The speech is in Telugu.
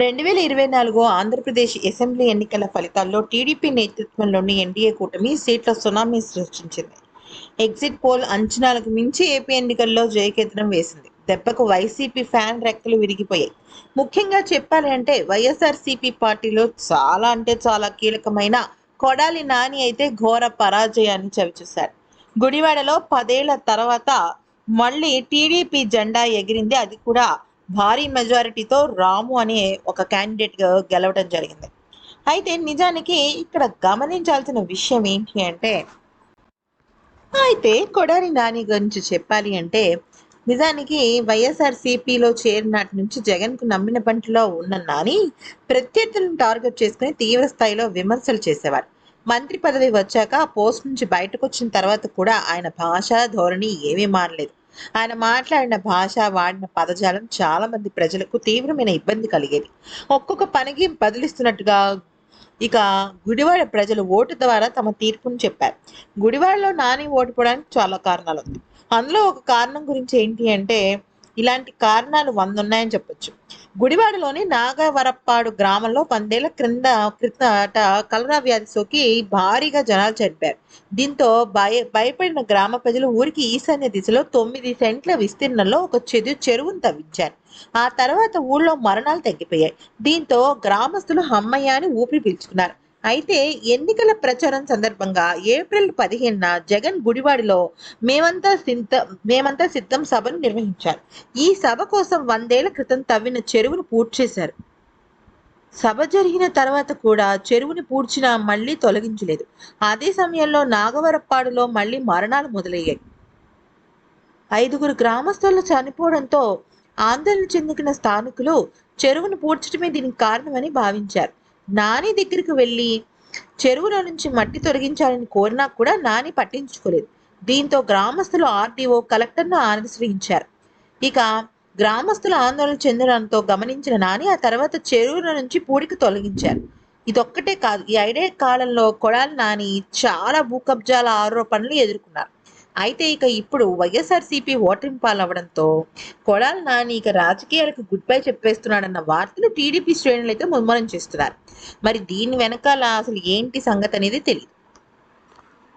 రెండు వేల ఇరవై నాలుగు ఆంధ్రప్రదేశ్ అసెంబ్లీ ఎన్నికల ఫలితాల్లో టీడీపీ నేతృత్వంలోని ఎన్డీఏ కూటమి సీట్ల సునామీ సృష్టించింది. ఎగ్జిట్ పోల్ అంచనాలకు మించి ఏపీ ఎన్నికల్లో జయకేతనం వేసింది. దెబ్బకు వైసీపీ ఫ్యాన్ రెక్కలు విరిగిపోయాయి. ముఖ్యంగా చెప్పాలి అంటే వైఎస్ఆర్సీపీ పార్టీలో చాలా అంటే చాలా కీలకమైన కొడాలి నాని అయితే ఘోర పరాజయాన్ని చవిచూశారు గుడివాడలో పదేళ్ళ తర్వాత మళ్ళీ టీడీపీ జెండా ఎగిరింది. అది కూడా భారీ మెజారిటీతో రాము అనే ఒక క్యాండిడేట్గా గెలవడం జరిగింది. అయితే నిజానికి ఇక్కడ గమనించాల్సిన విషయం ఏంటి అంటే అయితే కొడాలి నాని గురించి చెప్పాలి అంటే నిజానికి వైఎస్ఆర్సీపీలో చేరినాటి నుంచి జగన్కు నమ్మిన పంటలో ఉన్న నాని ప్రత్యర్థులను టార్గెట్ చేసుకుని తీవ్ర స్థాయిలో విమర్శలు చేసేవారు. మంత్రి పదవి వచ్చాక పోస్ట్ నుంచి బయటకు వచ్చిన తర్వాత కూడా ఆయన భాష ధోరణి ఏమీ మారలేదు. ఆయన మాట్లాడిన భాష వాడిన పదజాలం చాలా మంది ప్రజలకు తీవ్రమైన ఇబ్బంది కలిగేది. ఒక్కొక్క పనికి బదిలిస్తున్నట్టుగా ఇక గుడివాడ ప్రజలు ఓటు ద్వారా తమ తీర్పును చెప్పారు. గుడివాడలో నాని ఓటు పోవడానికి చాలా కారణాలు ఉంది అందులో ఒక కారణం గురించి ఏంటి అంటే ఇలాంటి కారణాలు వంద ఉన్నాయని చెప్పొచ్చు. గుడివాడలోని నాగవరప్పాడు గ్రామంలో పందేళ్ళ క్రింద క్రితట కలరా వ్యాధి సోకి భారీగా జనాలు చెప్పారు దీంతో భయ భయపడిన గ్రామ ప్రజలు ఊరికి ఈశాన్య దిశలో తొమ్మిది సెంట్ల విస్తీర్ణంలో ఒక చెదు చెరువును తవ్వించారు. ఆ తర్వాత ఊళ్ళో మరణాలు తగ్గిపోయాయి. దీంతో గ్రామస్తులు హమ్మయ్య అని ఊపిరి పీల్చుకున్నారు. అయితే ఎన్నికల ప్రచారం సందర్భంగా ఏప్రిల్ పదిహేనున జగన్ గుడివాడిలో మేమంతా సిద్ధ మేమంతా సిద్ధం సభను నిర్వహించారు. ఈ సభ కోసం వందేళ్ళ క్రితం తవ్విన చెరువును పూర్తి చేశారు. సభ జరిగిన తర్వాత కూడా చెరువుని పూడ్చినా మళ్ళీ తొలగించలేదు. అదే సమయంలో నాగవరప్పాడులో మళ్ళీ మరణాలు మొదలయ్యాయి. ఐదుగురు గ్రామస్తులు చనిపోవడంతో ఆందోళన చెందిన స్థానికులు చెరువును పూడ్చడమే దీనికి కారణమని భావించారు. నాని దగ్గరికి వెళ్ళి చెరువులో నుంచి మట్టి తొలగించాలని కోరినా కూడా నాని పట్టించుకోలేదు. దీంతో గ్రామస్తులు ఆర్డీఓ కలెక్టర్ను ఆశ్రయించారు. ఇక గ్రామస్తుల ఆందోళన చెందడంతో గమనించిన నాని ఆ తర్వాత చెరువుల నుంచి పూడికి తొలగించారు. ఇదొక్కటే కాదు ఈ ఐడే కాలంలో కొడాలి నాని చాలా భూకబ్జాల ఆరోపణలు ఎదుర్కొన్నారు. అయితే ఇక ఇప్పుడు వైఎస్ఆర్సీపీ ఓటమి పాలవడంతో కొడాల నాని ఇక రాజకీయాలకు గుడ్ బై చెప్పేస్తున్నాడన్న వార్తలు టీడీపీ శ్రేణులు అయితే ముమ్మరం చేస్తున్నారు. మరి దీని వెనకాల అసలు ఏంటి సంగతి అనేది తెలియదు